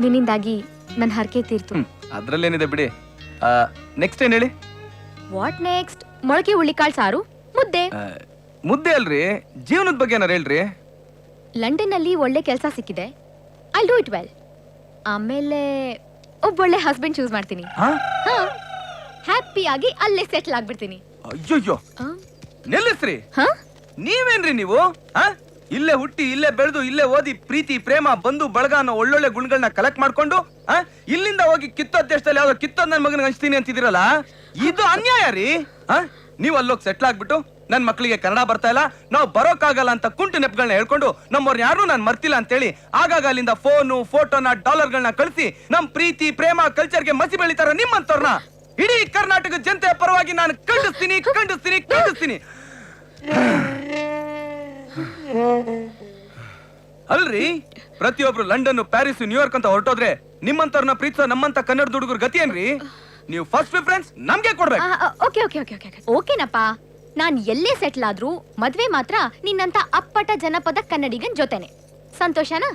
K: ನಿನ್ನಿಂದಾಗಿ ನನ್ನ ಹರಕೆ ತೀರ್ತು.
C: ಅದ್ರಲ್ಲೇನಿದೆ ಬಿಡಿ. ನೆಕ್ಸ್ಟ್ ಏನು ಹೇಳಿ?
K: ವಾಟ್ ನೆಕ್ಸ್ಟ್ ಮೊಳಕೆ ಹುಳ್ಳಿಕಾಳ್ ಸಾರು ಮುದ್ದೆ.
C: ಆ, ಮುದ್ದೆ ಅಲ್ರಿ? ಜೀವನದ ಬಗ್ಗೆ ಏನಾರು ಹೇಳ್ರಿ?
K: ಲಂಡನ್ ಅಲ್ಲಿ ಒಳ್ಳೆ ಕೆಲಸ ಸಿಕ್ಕಿದೆ. ಐ ಡೂ ಇಟ್ ವೆಲ್ ಆಮೇಲೆ ಒಬ್ಬೊಳ್ಳೆ ಹಸ್ಬೆಂಡ್ ಚೂಸ್ ಮಾಡ್ತೀನಿ.
C: ಹಾ?
K: ಹಾ. ಹ್ಯಾಪಿಯಾಗಿ ಅಲ್ಲೇ ಸೆಟ್ಲ್ ಆಗ್ಬಿಡ್ತೀನಿ.
C: ಅಯ್ಯಯ್ಯೋ.
K: ಆ?
C: ನಿಲ್ಲಿಸ್ರಿ.
K: ಹಾ?
C: ನೀವೇನ್ರಿ ನೀವು? ಆ? ಇಲ್ಲೇ ಹುಟ್ಟಿ, ಇಲ್ಲೇ ಬೆಳೆದು, ಇಲ್ಲೇ ಓದಿ ಪ್ರೀತಿ, ಪ್ರೇಮ ಬಂಧು ಬಳಗ ಅನ್ನೋ ಒಳ್ಳೊಳ್ಳೆ ಗುಣಗಳನ್ನ ಕಲೆಕ್ಟ್ ಮಾಡ್ಕೊಂಡು? ಇಲ್ಲಿಂದ ಹೋಗಿ ಕಿತ್ತೋದ್ ದೇಶದಲ್ಲಿ ಯಾವ್ದೋ ಕಿತ್ತೋದ್ ನನ್ನ ಮಗನಿಗೆ ಹಂಚ್ತೀನಿ ಅಂತಿದಿರಲ್ಲ ಇದು ಅನ್ಯಾಯ ರೀ ನೀವ್ ಅಲ್ಲೋಗಿ ಸೆಟ್ಲ್ ಆಗ್ಬಿಟ್ಟು ನನ್ ಮಕ್ಕಳಿಗೆ ಕನ್ನಡ ಬರ್ತಾ ಇಲ್ಲ, ನಾವು ಬರೋಕ್ಕಾಗಲ್ಲ ಅಂತ ಕುಂಟು ನೆಪಗಳನ್ನ ಹೇಳ್ಕೊಂಡು ನಮ್ಮವ್ರನ್ನ ಯಾರು ನಾನು ಮರ್ತಿಲ್ಲ ಅಂತೇಳಿ ಆಗಾಗ ಅಲ್ಲಿಂದ ಫೋನು ಫೋಟೋನ ಡಾಲರ್ಗಳನ್ನ ಕಳಿಸಿ ನಮ್ ಪ್ರೀತಿ, ಪ್ರೇಮ ಕಲ್ಚರ್ಗೆ ಮಸಿ ಬೆಳಿತಾರ ನಿಮ್ಮಂತವ್ರನ್ನ ಇಡೀ ಕರ್ನಾಟಕ ಜನತೆಯ ಪರವಾಗಿ ನಾನು ಖಂಡಿಸ್ತೀನಿ ಖಂಡಿಸ್ತೀನಿ ಖಂಡಿಸ್ತೀನಿ. ಅಲ್ರಿ? ಪ್ರತಿಯೊಬ್ರು ಲಂಡನ್ ಪ್ಯಾರಿಸ್ ನ್ಯೂಯಾರ್ಕ್ ಅಂತ ಹೊರಟೋದ್ರೆ ನಿಮ್ಮಂತವ್ರನ್ನ ಪ್ರೀತಿಸೋ ನಮ್ಮಂತ ಕನ್ನಡ ಹುಡುಗರು ಗತಿ ಏನ್ರಿ? ನೀವು ಫಸ್ಟ್ ಪ್ರಿಫರೆನ್ಸ್ ನಮ್ಗೆ ಕೊಡ್ಬೇಕು.
K: ಓಕೆ ಓಕೆ ಓಕೆ ಓಕೆ ಓಕೆನಪ್ಪ. ನಾನ್ ಎಲ್ಲೇ ಸೆಟ್ಲ್ ಆದ್ರೂ ಮದ್ವೆ ಮಾತ್ರ ನಿನ್ನಂತ ಅಪ್ಪಟ ಜನಪದ ಕನ್ನಡಿಗನ್ ಜೊತೆನೆ. ಸಂತೋಷನಾ?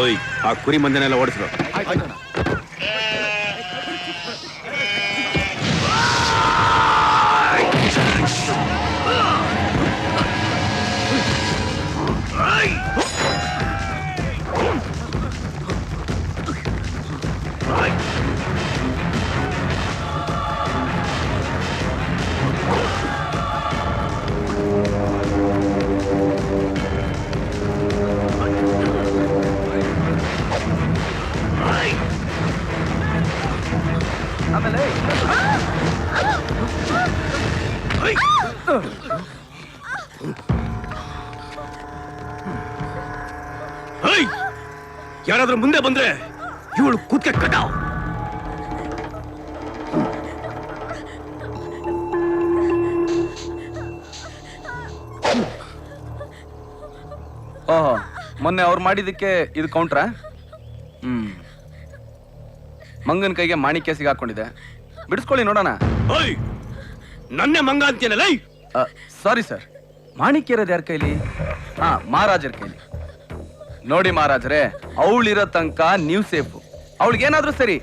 B: ಓಯ್ ಆ ಕುರಿ ಮಂದನೆಲ್ಲ ಓಡಿಸ್ರು. ಯಾರಾದ್ರೂ ಮುಂದೆ ಬಂದ್ರೆ ಇವಳು ಕೂತ್ಕೆ ಕಟಾವ್
C: ಓಹೋ ಮೊನ್ನೆ ಅವ್ರು ಮಾಡಿದಕ್ಕೆ ಇದು ಕೌಂಟ್ರಾ ಹ್ಮ್. ಮಂಗನ ಕೈಗೆ ಮಾಣಿಕ್ಯ ಸಿಗಾಕೊಂಡಿದೆ. ಬಿಡಿಸ್ಕೊಳ್ಳಿ ನೋಡೋಣ.
B: ಓಯ್ ನನ್ನೇ ಮಂಗ ಅಂತೀನಲ್ಲ!
C: ಸಾರಿ ಸರ್ ಮಾಣಿಕ್ಯ ಇರೋದು ಯಾರ ಕೈಲಿ? ಹಾ ಮಹಾರಾಜರ ಕೈಲಿ. ನೋಡಿ ಮಹಾರಾಜರೇ ಅವಳಿರೋ ತನಕ ನೀವು ಸೇಫು. ಅವಳಿಗೇನಾದ್ರೂ ಸರಿ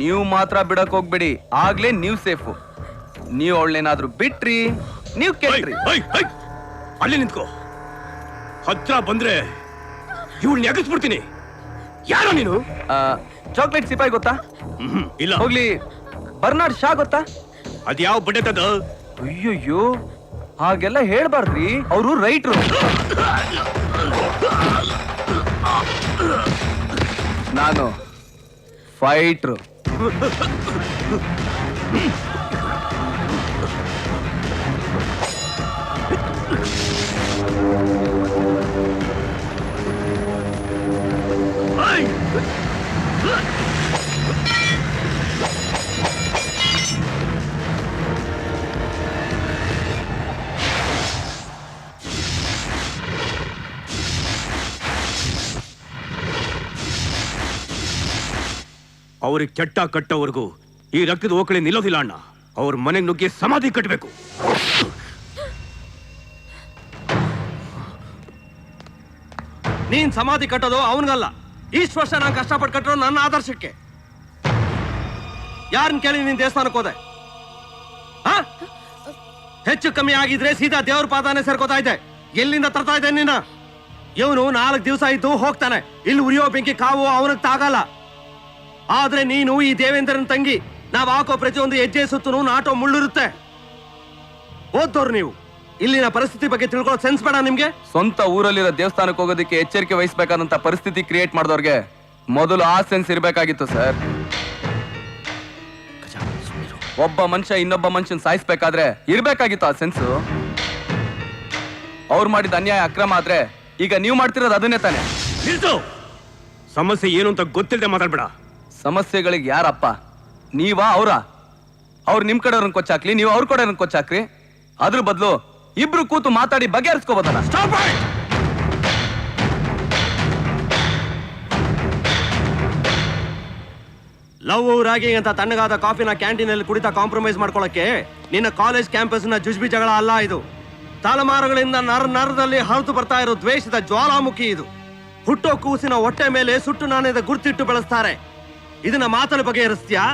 C: ನೀವು ಮಾತ್ರ ಬಿಡಕ್ ಹೋಗ್ಬೇಡಿ. ಆಗ್ಲೇ ನೀವು ಸೇಫು. ನೀವು ಅವಳನ್ನೇನಾದ್ರೂ ಬಿಟ್ರಿ ನೀವು
B: ಕೇಳ್ರಿ! ಅಲ್ಲಿ ನಿಂತ್ಕೋ. ಹತ್ರ ಬಂದ್ರೆ ಇವಳನ್ನ ಎಗಸ್ಬಿಡ್ತೀನಿ. ಯಾರೋ ನೀನು?
C: ಚಾಕ್ಲೇಟ್ ಸಿಪಾಯಿ ಗೊತ್ತಾ?
B: ಇಲ್ಲ.
C: ಹೋಗ್ಲಿ. ಬರ್ನಾಡ್ ಶಾ ಗೊತ್ತಾ?
B: ಅದ್ಯಾವ ಬಡ್ಡೆತದ
C: ಅಯ್ಯಯ್ಯೋ ಹಾಗೆಲ್ಲ ಹೇಳ್ಬಾರ್ದ್ರಿ. ಅವರು ರೈಟ್ರು. ನಾನು ಫೈಟ್ರು
B: ಅವ್ರಿಗೆ ಚಟ್ಟ ಕಟ್ಟೋವರೆಗೂ ಈ ರಕ್ತದ ಓಕಳಿ ನಿಲ್ಲೋದಿಲ್ಲ ಅಣ್ಣ. ಅವ್ರ ಮನೆಗೆ ನುಗ್ಗಿ ಸಮಾಧಿ ಕಟ್ಟಬೇಕು
E: ನೀನ್ ಸಮಾಧಿ ಕಟ್ಟೋದು ಅವನಿಗಲ್ಲ. ಇಷ್ಟು ವರ್ಷ ನಾನು ಕಷ್ಟಪಟ್ಟು ಕಟ್ಟರೋ ನನ್ನ ಆದರ್ಶಕ್ಕೆ. ಯಾರನ್ನ ಕೇಳಿ ನೀನ್ ದೇವಸ್ಥಾನಕ್ಕೆ ಹೋದೆ? ಹೆಚ್ಚು ಕಮ್ಮಿ ಆಗಿದ್ರೆ ಸೀದಾ ದೇವ್ರ ಪಾದಾನೆ ಸೇರ್ಕೋತಾ ಇದ್ದೆ. ಎಲ್ಲಿಂದ ತರ್ತಾ ಇದ್ದೆ ನೀನ? ಇವನು ನಾಲ್ಕು ದಿವಸ ಇದ್ದು ಹೋಗ್ತಾನೆ. ಇಲ್ಲಿ ಉರಿಯೋ ಬೆಂಕಿ ಕಾವು ಅವನಿಗೆ ತಾಗಲ್ಲ. ಆದ್ರೆ ನೀನು ಈ ದೇವೇಂದ್ರನ ತಂಗಿ ನಾವ್ ಹಾಕೋ ಪ್ರತಿಯೊಂದು ಹೆಜ್ಜೆ ಸುತ್ತೂ ನಾಟೋ ಮುಳ್ಳಿರುತ್ತೆ. ಓದ್ದವ್ರು ನೀವು. ಇಲ್ಲಿನ ಪರಿಸ್ಥಿತಿ ಬಗ್ಗೆ ತಿಳ್ಕೊಳ್ಳೋ ಸೆನ್ಸ್ ಬೇಡ ನಿಮ್ಗೆ?
C: ಸ್ವಂತ ಊರಲ್ಲಿರೋ ದೇವಸ್ಥಾನಕ್ಕೆ ಹೋಗೋದಕ್ಕೆ ಎಚ್ಚರಿಕೆ ವಹಿಸಬೇಕಾದಂತ ಪರಿಸ್ಥಿತಿ ಕ್ರಿಯೇಟ್ ಮಾಡಿದವ್ರಿಗೆ ಮೊದಲು ಆ ಸೆನ್ಸ್ ಇರಬೇಕಾಗಿತ್ತು ಸರ್ ಒಬ್ಬ ಮನುಷ್ಯ ಇನ್ನೊಬ್ಬ ಮನುಷ್ಯನ್ ಸಾಯಿಸ್ಬೇಕಾದ್ರೆ ಇರ್ಬೇಕಾಗಿತ್ತು ಆ ಸೆನ್ಸು ಅವ್ರು ಮಾಡಿದ ಅನ್ಯಾಯ ಅಕ್ರಮ ಆದ್ರೆ ಈಗ ನೀವು ಮಾಡ್ತಿರೋದು ಅದನ್ನೇ ತಾನೆ.
B: ಸಮಸ್ಯೆ ಏನು ಅಂತ ಗೊತ್ತಿಲ್ಲದೆ ಮಾತಾಡ್ಬೇಡ.
C: ಸಮಸ್ಯೆಗಳಿಗೆ ಯಾರಪ್ಪ? ನೀವಾ ಅವರ? ಅವ್ರು ನಿಮ್ ಕಡೆಯವ್ರನ್ನ ಕೊಚ್ಚಾಕ್ಲಿ, ನೀವು ಅವ್ರ ಕಡೆಯವ್ರನ್ನ ಕೊಚ್ಚಾಕ್ರಿ. ಅದ್ರ ಬದಲು ಇಬ್ರು ಕೂತು ಮಾತಾಡಿ ಬಗೆಹರಿಸ್ಕೋಬೋದಲ್ಲ
E: ಲವ್ ರಾಗಿ ಅಂತ ತಣ್ಣಗಾದ ಕಾಫಿನ ಕ್ಯಾಂಟೀನಲ್ಲಿ ಕುಡಿತಾ ಕಾಂಪ್ರಮೈಸ್ ಮಾಡ್ಕೊಳಕ್ಕೆ ನಿನ್ನ ಕಾಲೇಜ್ ಕ್ಯಾಂಪಸ್ನ ಜುಜ್ಬಿ ಜಗಳ ಅಲ್ಲ ಇದು. ತಲೆಮಾರುಗಳಿಂದ ನರ ನರದಲ್ಲಿ ಹರಿದು ಬರ್ತಾ ಇರೋ ದ್ವೇಷದ ಜ್ವಾಲಾಮುಖಿ ಇದು. ಹುಟ್ಟೋ ಕೂಸಿನ ಹೊಟ್ಟೆ ಮೇಲೆ ಸುಟ್ಟು ನಾಣ್ಯದ ಗುರ್ತಿಟ್ಟು ಬೆಳೆಸ್ತಾರೆ. ಇದನ್ನ ಮಾತಲ್ಲಿ ಬಗೆಹರಿಸ್ತೀಯಾ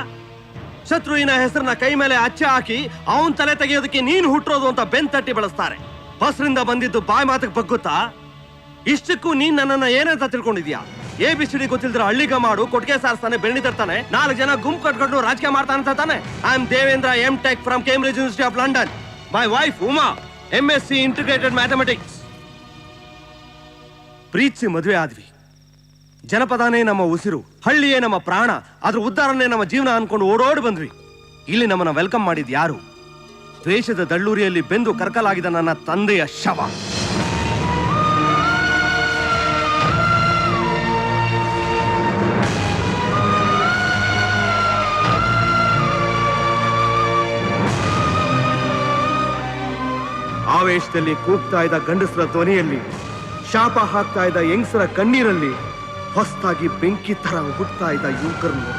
E: ಶತ್ರುವಿನ ಹೆಸರನ್ನ ಕೈ ಮೇಲೆ ಅಚ್ಚೆ ಹಾಕಿ ಅವನ್ ತಲೆ ತೆಗೆಯೋದಕ್ಕೆ ನೀನು ಹುಟ್ಟೋದು ಅಂತ ಬೆನ್ ತಟ್ಟಿ ಬೆಳೆಸ್ತಾರೆ. ಹೊಸರಿಂದ ಬಂದಿದ್ದು ಬಾಯಿ ಮಾತಿಗೆ ಬಗ್ಗುತ್ತಾ? ಇಷ್ಟಕ್ಕೂ ನೀನ್ ನನ್ನನ್ನ ಏನಂತ ತಿಳ್ಕೊಂಡಿದ್ಯಾ? ಎ, ಬಿ, ಸಿ, ಡಿ ಗೊತ್ತಿಲ್ದ್ರ ಹಳ್ಳಿಗ ಮಾಡು ಕೊಟ್ಟಿಗೆ ಸಾರಿಸ್ತಾನೆ ಬೆಳ್ಳಿ ತರ್ತಾನೆ, ನಾಲ್ಕು ಜನ ಗುಂಪು ಕಟ್ಕೊಂಡು ರಾಜಕೀಯ ಮಾಡ್ತಾನೆ ಅಂತ ತಾನೆ. I am Devendra M tech from Cambridge university of London my wife Uma M S C integrated mathematics ಪ್ರೀತಿ ಮದುವೆ ಆದ್ವಿ. ಜನಪದನೇ ನಮ್ಮ ಉಸಿರು, ಹಳ್ಳಿಯೇ ನಮ್ಮ ಪ್ರಾಣ ಅದ್ರ ಉದ್ಧಾರನೇ ನಮ್ಮ ಜೀವನ ಅನ್ಕೊಂಡು ಓಡೋಡಿ ಬಂದ್ವಿ. ಇಲ್ಲಿ ನಮ್ಮನ್ನ ವೆಲ್ಕಮ್ ಮಾಡಿದ್ ಯಾರು? ದ್ವೇಷದ ದಳ್ಳೂರಿಯಲ್ಲಿ ಬೆಂದು ಕರ್ಕಲಾಗಿದ ನನ್ನ ತಂದೆಯ ಶವ. ಆವೇಶದಲ್ಲಿ ಕೂಗ್ತಾ ಇದ್ದ ಗಂಡಸರ ಧ್ವನಿಯಲ್ಲಿ, ಶಾಪ ಹಾಕ್ತಾ ಇದ್ದ ಹೆಂಗಸರ ಕಣ್ಣೀರಲ್ಲಿ ಹೊಸದಾಗಿ ಬೆಂಕಿ ತರ ಹುಟ್ಟುತ್ತಾ ಇದ್ದ ಯುವಕರನ್ನು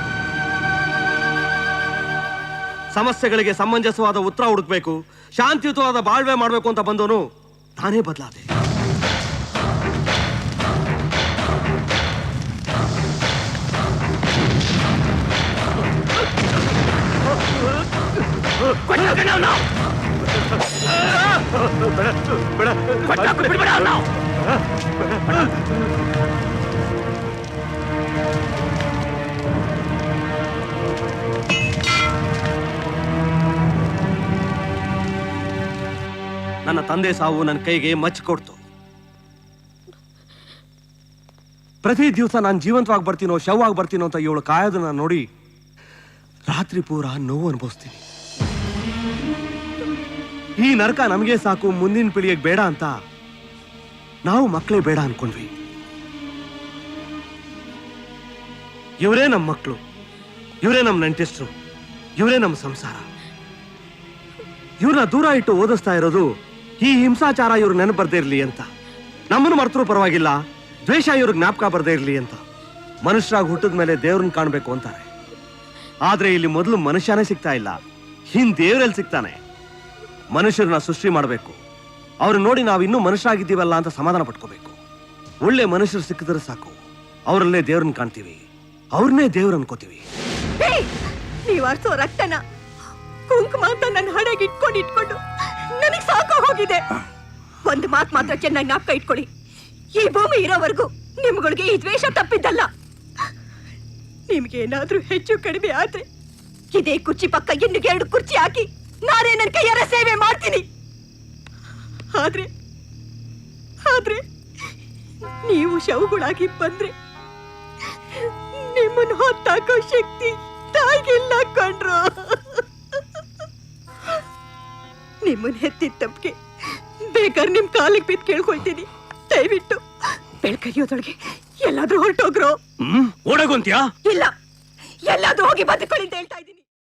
E: ಸಮಸ್ಯೆಗಳಿಗೆ ಸಮಂಜಸವಾದ ಉತ್ತರ ಹುಡುಕ್ಬೇಕು, ಶಾಂತಿಯುತವಾದ ಬಾಳ್ವೆ ಮಾಡಬೇಕು ಅಂತ ಬಂದವನು ತಾನೇ ಬದಲಾದೆ. ನನ್ನ ತಂದೆ ಸಾವು ನನ್ನ ಕೈಗೆ ಮಚ್ಚ ಕೊಡ್ತು. ಪ್ರತಿ ದಿವಸ ನಾನು ಜೀವಂತವಾಗಿ ಬರ್ತೀನೋ, ಶವವಾಗಿ ಬರ್ತೀನೋ ಅಂತ ಇವಳು ಕಾಯೋದನ್ನ ನೋಡಿ ರಾತ್ರಿ ಪೂರ ನೋವು ಅನುಭವಿಸ್ತೀನಿ. ಈ ನರಕ ನಮಗೆ ಸಾಕು, ಮುಂದಿನ ಪೀಳಿಗೆಗೆ ಬೇಡ ಅಂತ ನಾವು ಮಕ್ಕಳೇ ಬೇಡ ಅನ್ಕೊಂಡ್ವಿ. ಇವರೇ ನಮ್ಮ ಮಕ್ಕಳು ಇವರೇ ನಮ್ಮ ನೆಂಟಿಸ್ಟ್ರು ಇವರೇ ನಮ್ಮ ಸಂಸಾರ. ಇವ್ರನ್ನ ದೂರ ಇಟ್ಟು ಓದಿಸ್ತಾ ಇರೋದು ಈ ಹಿಂಸಾಚಾರ ಇವ್ರ ನೆನಪು ಬರ್ದೇ ಇರಲಿ ಅಂತ. ನಮ್ಮನ್ನು ಮರ್ತರೂ ಪರವಾಗಿಲ್ಲ. ದ್ವೇಷ ಇವ್ರ ಜ್ಞಾಪಕ ಬರ್ದೇ ಇರಲಿ ಅಂತ. ಮನುಷ್ಯರಾಗಿ ಹುಟ್ಟಿದ ಮೇಲೆ ದೇವ್ರನ್ನ ಕಾಣಬೇಕು ಅಂತಾರೆ. ಆದ್ರೆ ಇಲ್ಲಿ ಮೊದಲು ಮನುಷ್ಯನೇ ಸಿಗ್ತಾ ಇಲ್ಲ. ಹಿಂದ್ ದೇವ್ರಲ್ಲಿ ಸಿಗ್ತಾನೆ. ಮನುಷ್ಯರನ್ನ ಸೃಷ್ಟಿ ಮಾಡಬೇಕು. ಅವ್ರನ್ನ ನೋಡಿ ನಾವು ಇನ್ನೂ ಮನುಷ್ಯರಾಗಿದ್ದೀವಲ್ಲ ಅಂತ ಸಮಾಧಾನ ಪಟ್ಕೋಬೇಕು. ಒಳ್ಳೆ ಮನುಷ್ಯರು ಸಿಕ್ಕಿದ್ರೆ ಸಾಕು. ಅವರಲ್ಲೇ ದೇವ್ರನ್ನ ಕಾಣ್ತೀವಿ. ಅವ್ರನ್ನೇ ದೇವ್ರ ಅನ್ಕೋತೀವಿ.
A: ಕುಂಕುಮ ಅಂತ ನನ್ನ ಹಣೆಗೆ ಇಟ್ಕೊಂಡು ಇಟ್ಕೊಂಡು ನನಗ್ ಸಾಕು ಹೋಗಿದೆ ಒಂದು ಮಾತು ಮಾತ್ರ ಚೆನ್ನಾಗಿ ಜ್ಞಾಪಕ ಇಟ್ಕೊಳ್ಳಿ. ಈ ಭೂಮಿ ಇರೋವರೆಗೂ ನಿಮ್ಗಳಿಗೆ ಈ ದ್ವೇಷ ತಪ್ಪಿದ್ದಲ್ಲ. ನಿಮ್ಗೇನಾದ್ರೂ ಹೆಚ್ಚು ಕಡಿಮೆ ಆದ್ರೆ ಇದೇ ಕುರ್ಚಿ ಪಕ್ಕ ಇನ್ನು ಎರಡು ಕುರ್ಚಿ ಹಾಕಿ ನಾನೇ ನನ್ನ ಕೈಯಾರ ಸೇವೆ ಮಾಡ್ತೀನಿ. ಆದ್ರೆ ಆದ್ರೆ ನೀವು ಶವಗಳಾಗಿ ಬಂದ್ರೆ ನಿಮ್ಮನ್ನು ಹೊತ್ತಾಕೋ ಶಕ್ತಿ ತಾಯಿಗಿಲ್ಲ ಕಂಡ್ರು ನಿಮ್ಮನ್ನ ಹೆತ್ತಿದ ತಪ್ಪಿಗೆ ಬೇಕಾದ್ರೆ ನಿಮ್ ಕಾಲಿಗೆ ಬಿದ್ದು ಕೇಳ್ಕೊಳ್ತೀನಿ. ದಯವಿಟ್ಟು ಬೆಳ್ಕರಿಯೋದೊಳಗೆ ಎಲ್ಲಾದ್ರೂ ಹೊರಟೋಗ್ರೋ.
B: ಹ್ಮ್? ಓಡೋಗಂತ್ಯಾ?
A: ಇಲ್ಲ. ಎಲ್ಲಾದ್ರೂ ಹೋಗಿ ಬದುಕೊಳ್ಳಿ ಅಂತ ಹೇಳ್ತಾ ಇದ್ದೀನಿ.